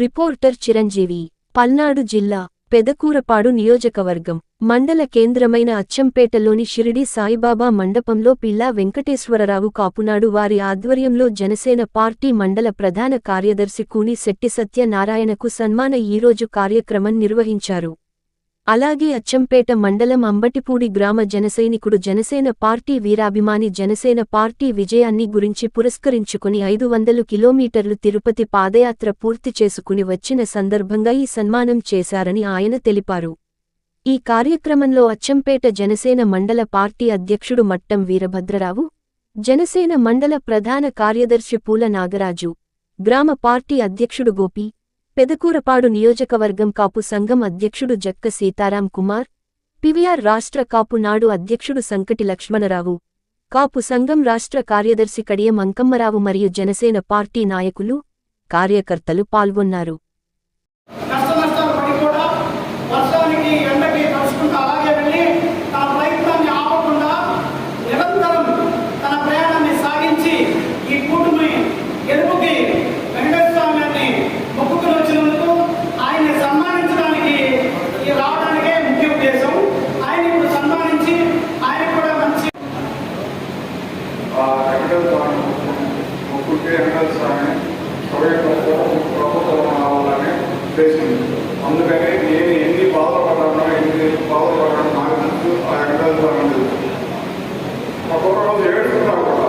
Reporter Chiranjeevi Palnadu జిల్లా పెదకూరపాడు నియోజకవర్గం మండల కేంద్రమైన అచ్చంపేటలోని షిరిడి సాయిబాబా మండపంలో పిల్లా వెంకటేశ్వరరావు కాపునాడు వారి ఆధ్వర్యంలో జనసేన పార్టీ మండల ప్రధాన కార్యదర్శి కూని శెట్టి సత్యనారాయణకు సన్మాన ఈరోజు కార్యక్రమం నిర్వహించారు. అలాగే అచ్చంపేట మండలం అంబటిపూడి గ్రామ జనసైనికుడు జనసేన పార్టీ వీరాభిమాని జనసేన పార్టీ విజయాన్ని గురించి పురస్కరించుకుని ఐదు వందలు కిలోమీటర్లు తిరుపతి పాదయాత్ర పూర్తి చేసుకుని వచ్చిన సందర్భంగా ఈ సన్మానం చేశారని ఆయన తెలిపారు. ఈ కార్యక్రమంలో అచ్చంపేట జనసేన మండల పార్టీ అధ్యక్షుడు మట్టం వీరభద్రరావు జనసేన మండల ప్రధాన కార్యదర్శి పూల నాగరాజు గ్రామ పార్టీ అధ్యక్షుడు గోపి పెదకూరపాడు నియోజకవర్గం కాపు సంఘం అధ్యక్షుడు జక్క సీతారాం కుమార్ పివిఆర్ రాష్ట్ర కాపు నాడు అధ్యక్షుడు సంకటి లక్ష్మణరావు కాపు సంఘం రాష్ట్ర కార్యదర్శి కడియం అంకమ్మరావు మరియు జనసేన పార్టీ నాయకులు కార్యకర్తలు పాల్గొన్నారు. ముగ్గురికి వెంకటేశ్వర స్వామి. ప్రభుత్వం రావాలని చేసింది అందుకని నేను ఎన్ని బాధపడ్డానో ఎన్ని బాధపడ్డానో నాకు తెలుసు ఆ వెంకటేశ్వర స్వామి తెలుసు. ఒక్కొక్క రోజు ఏడుస్తున్నా కూడా.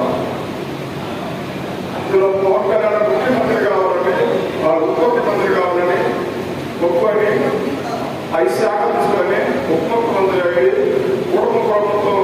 ఇందులో పవన్ కళ్యాణ్ ముఖ్యమంత్రి కావాలని ఆ ఉప ముఖ్యమంత్రి కావాలని గొప్పని ఐదు శాఖలు తీసుకొని ఉప ముఖ్యమంత్రి అయ్యి కుటుంబ ప్రభుత్వం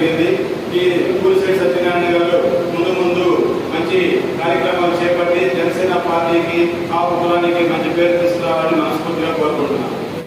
జరిగింది. ఈ పూలిశెట్టి సత్యనారాయణ గారు ముందు ముందు మంచి కార్యక్రమాలు చేపట్టి జనసేన పార్టీకి ఆ కులానికి మంచి పేరు తీసుకురావాలని మనస్ఫూర్తిగా కోరుకుంటున్నాను